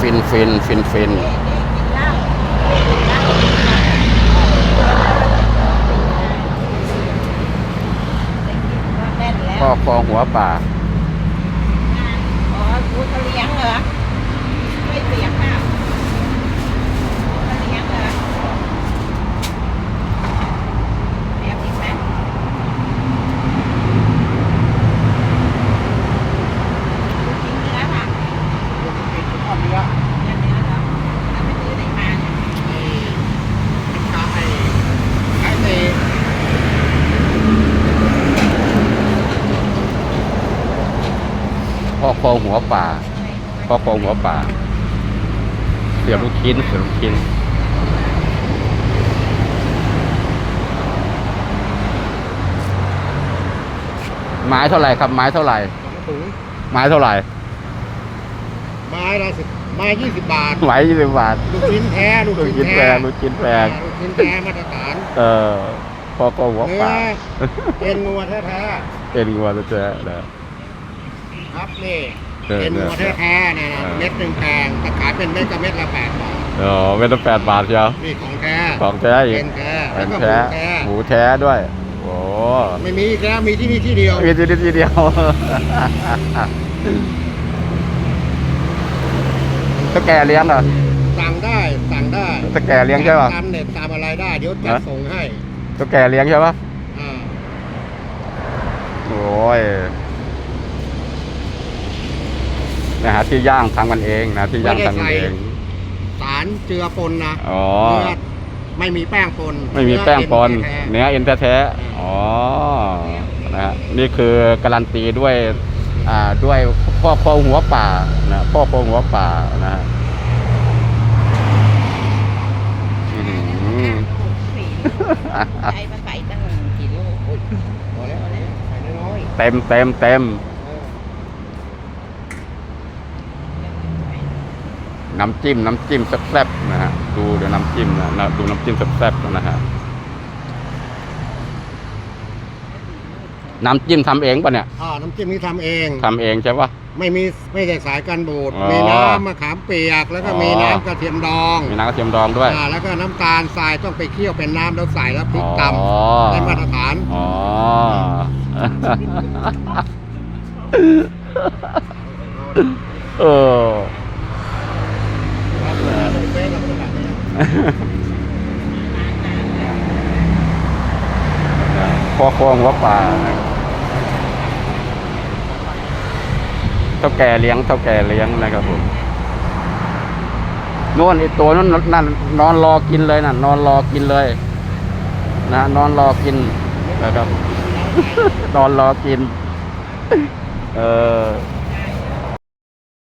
ฟินฟินฟินฟินพ่อคอหัวป่าอ๋อกูจะเลี้ยงเหรอ ไม่เสียงค่ะจะเลี้ยงเหรอแอบอีกไหมลูกชิ้นเนื้อค่ะเนื้อเนื้อเหรอแล้วไปซื้อไหนมาเนี่ย พ่อคอหัวป่าพ่อคอหัวป่า เสียบลูกชิ้นเสียบลูกชิ้นไม้เท่าไหร่ครับ ไม้เท่าไหร่ถุงไม้เท่าไหร่ไม้ละสิบไม้ยี่สิบบาทไม้ยี่สิบบาท ลูกชิ้นแท้ลูกลูกชิ้ชิ้นนแพแท้งลูกชิ้นแพงลูกชิ้นแท้มาตรฐานเออพ่อคอหัวเนื้อป่าเป็นงัวแท้เป็นงัวจะเจอนะๆ ครับนี่เออเป็นงัวแท้ๆนะนะเออเม็ดหนึ่งแพงถ้าขายเป็นเม็ดก็เม็ดละแปดบาทอ๋อเม็ดละแปดบาทเชียวนี่ของแท้ของแท้อีกเป็นแท้เป็แล้วนก็หแท้มูแท้หมูแท้ด้วยโอ้ไม่มีอีกแล้วมีที่นี่ที่เดียวมีทีเดียวทีเดียวถ้าแกเลี้ยงเหรอสั่งได้สั่งได้ถ้าแกเลี้ยงใช่ป่ะตามเน็ตตามอะไรได้เดี๋ยวจะฮะส่งให้ถ้าแกเลี้ยงใช่ป่ะอ่าโอ้ย นะฮะที่ย่างทำกันเองนะที่ย่างทำกันเองสารเจือปนนะอ๋อเนื้อไม่มีแป้งปนไม่มีแป้งปนเนื้อเอ็นแท้เนื้อเอ็นแท้ๆอ๋อนะฮะนี่คือการันตีด้วยอ่าด้วยพ่อโคหัวป่านะพ่อโคหัวป่านะฮะอื้อหือสี่ใช้มาใส่ตั้งกี่ลูกๆโอ้ยพอแล้วพอแล้วใส่น้อยเต็มเต็มเต็ม ๆเออ น้ำจิ้มน้ำจิ้มแซ่บๆนะฮะดูเดี๋ยวน้ำจิ้มนะนะดูน้ำจิ้มแซ่บๆนะฮะน้ำจิ้มทำเองป่ะเนี่ยอ่าน้ำจิ้มนี่ทำเองทำเองใช่ป่ะไม่มีไม่ใช่สายกันบูดอ๋อมีน้ำมะขามเปียกแล้วก็อ๋อ มีน้ำกระเทียมดองมีน้ำกระเทียมดองด้วย อ่าแล้วก็น้ำตาลทรายต้องไปเคี่ยวเป็นน้ำแล้วใส่แล้วพริกตอ๋อำได้มาตรฐานอ๋อ เออ พอคลองหัวป่าเท่าแก่เลี้ยงเท่าแก่เลี้ยงนะครับผมนู่นไอตัวนู้นนั่นนอนรอกินเลยน่ะ นอนรอกินเลย นะนอนรอกินนะครับนอนรอกิน เออ